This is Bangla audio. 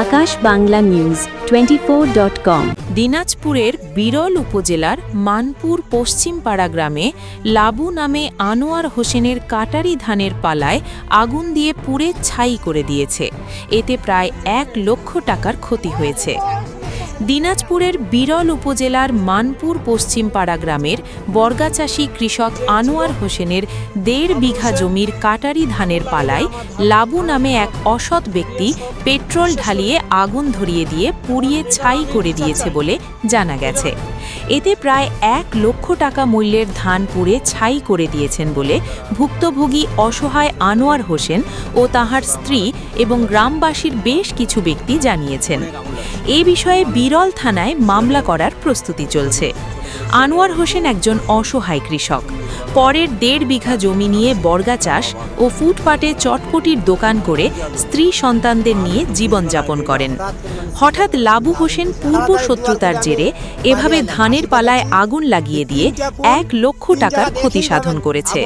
Akash Bangla news twenty dot com দিনাজপুরের বিরল উপজেলার মানপুর পশ্চিমপাড়া গ্রামে লাবু নামে আনোয়ার হোসেনের কাটারি ধানের পালায় আগুন দিয়ে পুড়ে ছাই করে দিয়েছে। এতে প্রায় এক লক্ষ টাকার ক্ষতি হয়েছে। দিনাজপুরের বিরল উপজেলার মানপুর পশ্চিমপাড়া গ্রামের বর্গাচাষী কৃষক আনোয়ার হোসেনের দেড় বিঘা জমির কাটারি ধানের পালায় লাবু নামে এক অসৎ ব্যক্তি পেট্রোল ঢালিয়ে আগুন ধরিয়ে দিয়ে পুড়িয়ে ছাই করে দিয়েছে বলে জানা গেছে। এতে প্রায় এক লক্ষ টাকা মূল্যের ধান পুড়ে ছাই করে দিয়েছেন বলে ভুক্তভোগী অসহায় আনোয়ার হোসেন ও তাহার স্ত্রী এবং গ্রামবাসীর বেশ কিছু ব্যক্তি জানিয়েছেন। এ বিষয়ে বিরল থানায় মামলা করার প্রস্তুতি চলছে। আনোয়ার হোসেন একজন অসহায় কৃষক। পরের দেড় বিঘা জমি নিয়ে বর্গা চাষ ও ফুটপাটে চটপটির দোকান করে স্ত্রী সন্তানদের নিয়ে জীবনযাপন করেন। হঠাৎ লাবু হোসেন পূর্ব শত্রুতার জেরে এভাবে ধানের পালায় আগুন লাগিয়ে দিয়ে এক লক্ষ টাকার ক্ষতি সাধন করেছে।